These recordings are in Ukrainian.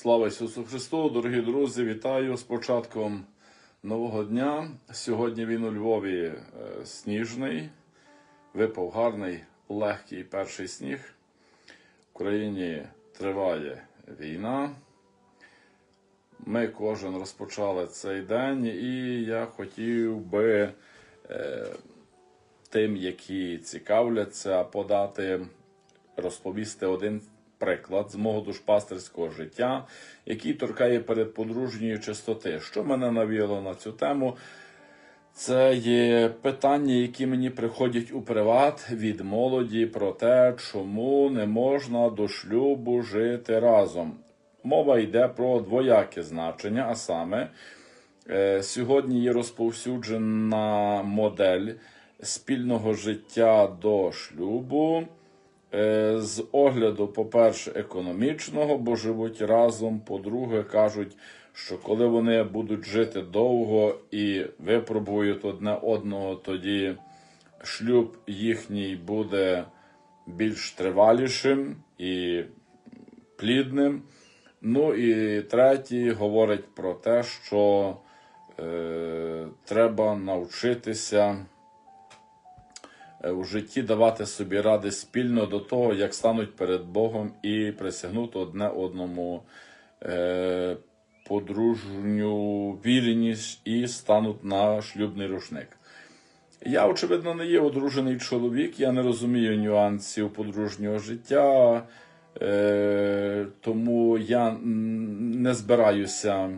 Слава Ісусу Христу, дорогі друзі, вітаю з початком нового дня. Сьогодні він у Львові е, сніжний, випав гарний, легкий перший сніг. В Україні триває війна. Ми кожен розпочали цей день, і я хотів би е, тим, які цікавляться, подати, розповісти один приклад з мого душпастерського життя, який торкає передподружньої чистоти. Що мене навіло на цю тему? Це є питання, які мені приходять у приват від молоді про те, чому не можна до шлюбу жити разом. Мова йде про двояке значення, а саме е, сьогодні є розповсюджена модель спільного життя до шлюбу. Е, З огляду, по-перше, економічного, бо живуть разом. По-друге, кажуть, що коли вони будуть жити довго і випробують одне одного, тоді шлюб їхній буде більш тривалішим і плідним. Ну і третій говорить про те, що е, треба навчитися у житті давати собі ради спільно до того, як стануть перед Богом і присягнути одне одному е, подружню вірність і стануть на шлюбний рушник. Я, очевидно, не є одружений чоловік, я не розумію нюансів подружнього життя, е, тому я не збираюся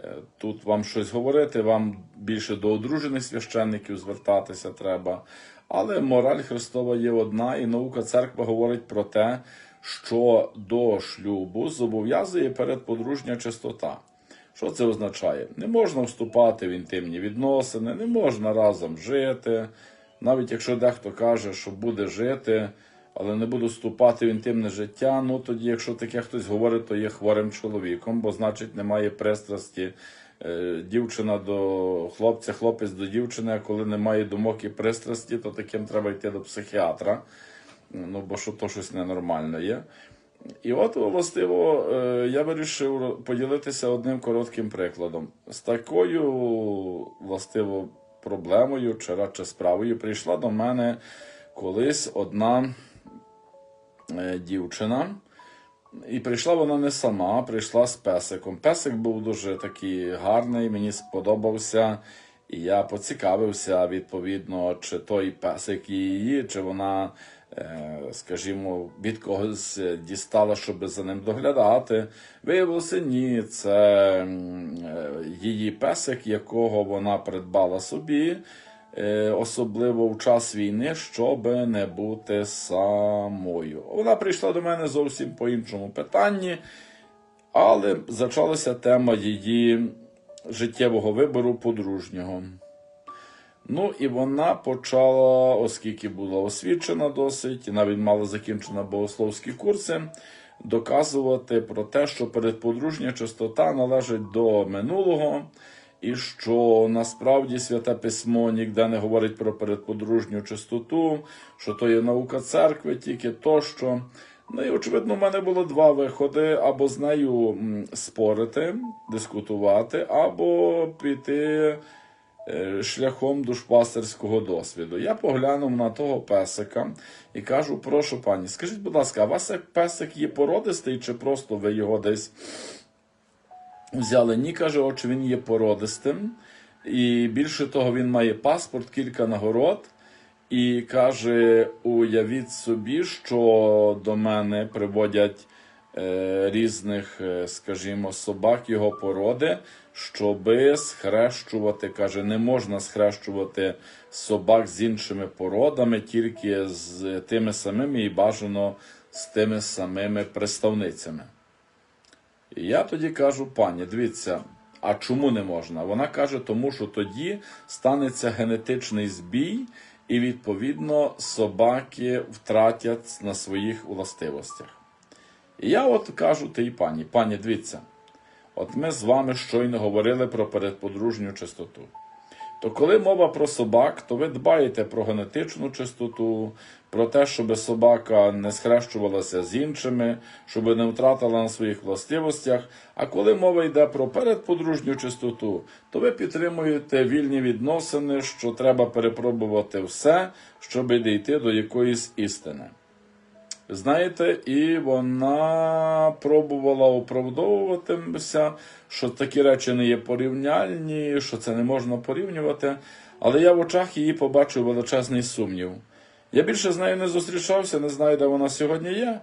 е, тут вам щось говорити, вам більше до одружених священників звертатися треба. Але мораль Христова є одна, і наука церква говорить про те, що до шлюбу зобов'язує передподружня чистота. Що це означає? Не можна вступати в інтимні відносини, не можна разом жити. Навіть якщо дехто каже, що буде жити, але не буде вступати в інтимне життя, ну тоді, якщо таке хтось говорить, то є хворим чоловіком, бо значить немає пристрасті дівчина до хлопця, хлопець до дівчини, а коли немає думок і пристрасті, то таким треба йти до психіатра. Ну, бо що то щось ненормальне є. І от, властиво, е, я вирішив поділитися одним коротким прикладом. З такою, властиво, проблемою чи радше справою прийшла до мене колись одна е, дівчина. І прийшла вона не сама, прийшла з песиком. Песик був дуже такий гарний, мені сподобався. І я поцікавився, відповідно, чи той песик її, чи вона, е, скажімо, від когось дістала, щоб за ним доглядати. Виявилося, ні, це е, її песик, якого вона придбала собі, особливо в час війни, щоб не бути самою. Вона прийшла до мене зовсім по іншому питанні, але зачалася тема її життєвого вибору подружнього. Ну і вона почала, оскільки була освічена досить, і навіть мала закінчена богословські курси, доказувати про те, що передподружня чистота належить до минулого, і що насправді святе письмо ніде не говорить про передподружню чистоту, що то є наука церкви, тільки тощо. Ну і очевидно, в мене було два виходи: або з нею спорити, дискутувати, або піти е, шляхом душпастерського досвіду. Я поглянув на того песика і кажу: прошу пані, скажіть, будь ласка, а у вас як песик є породистий, чи просто ви його десь взяли? Ні, каже, отже, він є породистим. І більше того, він має паспорт, кілька нагород. І каже: уявіть собі, що до мене приводять е, різних, е, скажімо, собак його породи, щоби схрещувати. Каже, не можна схрещувати собак з іншими породами, тільки з тими самими і бажано з тими самими представницями. Я тоді кажу, пані, дивіться, а чому не можна? Вона каже, тому що тоді станеться генетичний збій, і відповідно собаки втратять на своїх властивостях. І я от кажу тій пані, пані, дивіться, от ми з вами щойно говорили про передподружню чистоту. То коли мова про собак, то ви дбаєте про генетичну чистоту, про те, щоб собака не схрещувалася з іншими, щоб не втратила на своїх властивостях. А коли мова йде про передподружню чистоту, то ви підтримуєте вільні відносини, що треба перепробувати все, щоб дійти до якоїсь істини. Знаєте, і вона пробувала оправдовуватися, що такі речі не є порівняльні, що це не можна порівнювати. Але я в очах її побачив величезний сумнів. Я більше з нею не зустрічався, не знаю, де вона сьогодні є.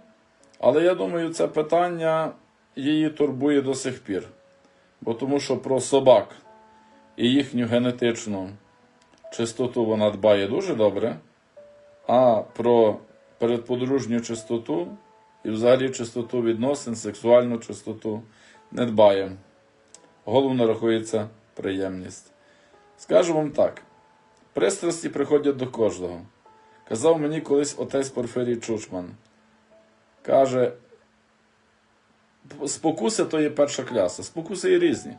Але я думаю, це питання її турбує до сих пір. Бо тому що про собак і їхню генетичну чистоту вона дбає дуже добре, а про передподружню чистоту і взагалі чистоту відносин, сексуальну чистоту не дбає. Головно рахується приємність. Скажу вам так: пристрасті приходять до кожного. Казав мені колись отець Порфирій Чучман. Каже, спокуси то є перша кляса. Спокуси є різні.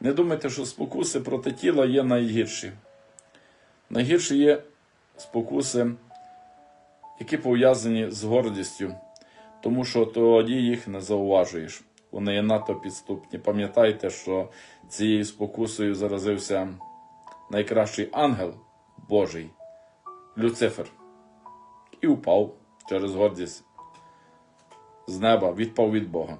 Не думайте, що спокуси проти тіла є найгірші. Найгірші є спокуси, які пов'язані з гордістю, тому що тоді їх не зауважуєш. Вони є надто підступні. Пам'ятайте, що цією спокусою заразився найкращий ангел Божий Люцифер і упав через гордість з неба, відпав від Бога.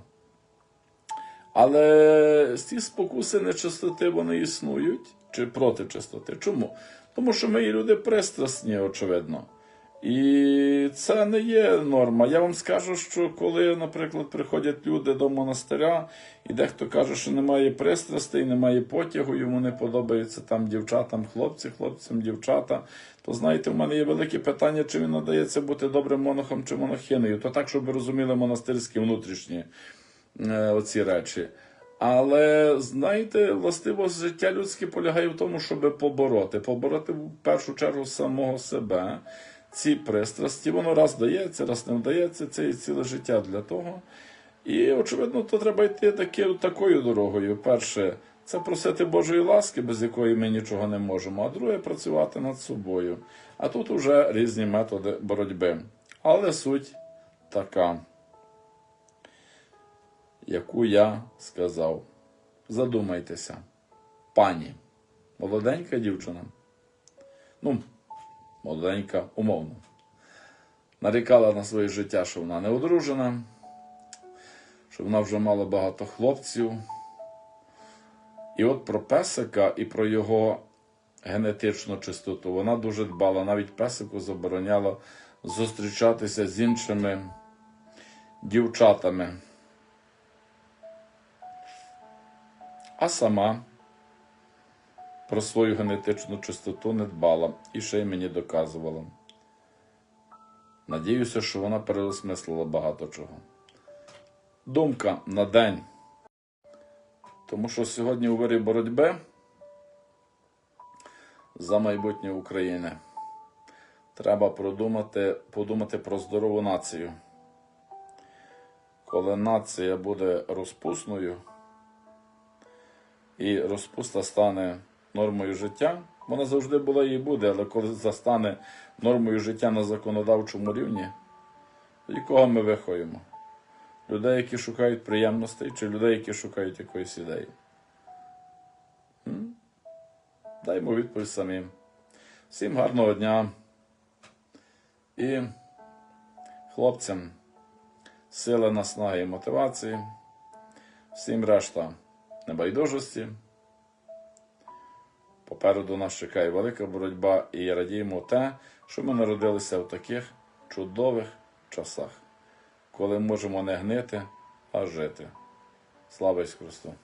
Але ці спокуси нечистоти вони існують чи проти чистоти. Чому? Тому що ми є люди пристрасні, очевидно. І це не є норма. Я вам скажу, що коли, наприклад, приходять люди до монастиря, і дехто каже, що немає пристрастей, немає потягу, йому не подобаються там дівчатам, хлопці, хлопцям, дівчата, то знаєте, в мене є велике питання, чи він надається бути добрим монахом чи монахинею. То так, щоб розуміли монастирські внутрішні е, оці речі. Але знаєте, властиво життя людське полягає в тому, щоб побороти. Побороти в першу чергу самого себе. Ці пристрасті, воно раз дається, раз не вдається, це і ціле життя для того. І, очевидно, то треба йти таки, такою дорогою. Перше, це просити Божої ласки, без якої ми нічого не можемо, а друге працювати над собою. А тут уже різні методи боротьби. Але суть така, яку я сказав. Задумайтеся, пані, молоденька дівчина. Ну, молоденька, умовно. Нарікала на своє життя, що вона не одружена, що вона вже мала багато хлопців. І от про песика і про його генетичну чистоту вона дуже дбала. Навіть песику забороняла зустрічатися з іншими дівчатами. А сама про свою генетичну чистоту не дбала і ще й мені доказувала. Надіюся, що вона переосмислила багато чого. Думка на день. Тому що сьогодні у вирі боротьби за майбутнє України треба продумати, подумати про здорову націю. Коли нація буде розпусною і розпуста стане нормою життя, вона завжди була і буде, але коли застане нормою життя на законодавчому рівні, тоді кого ми виховуємо? Людей, які шукають приємностей, чи людей, які шукають якоїсь ідеї? Даймо відповідь самим. Всім гарного дня і хлопцям сили, наснаги і мотивації, всім решта небайдужості. Попереду нас чекає велика боротьба і радіємо те, що ми народилися в таких чудових часах, коли можемо не гнити, а жити. Слава Ісусу!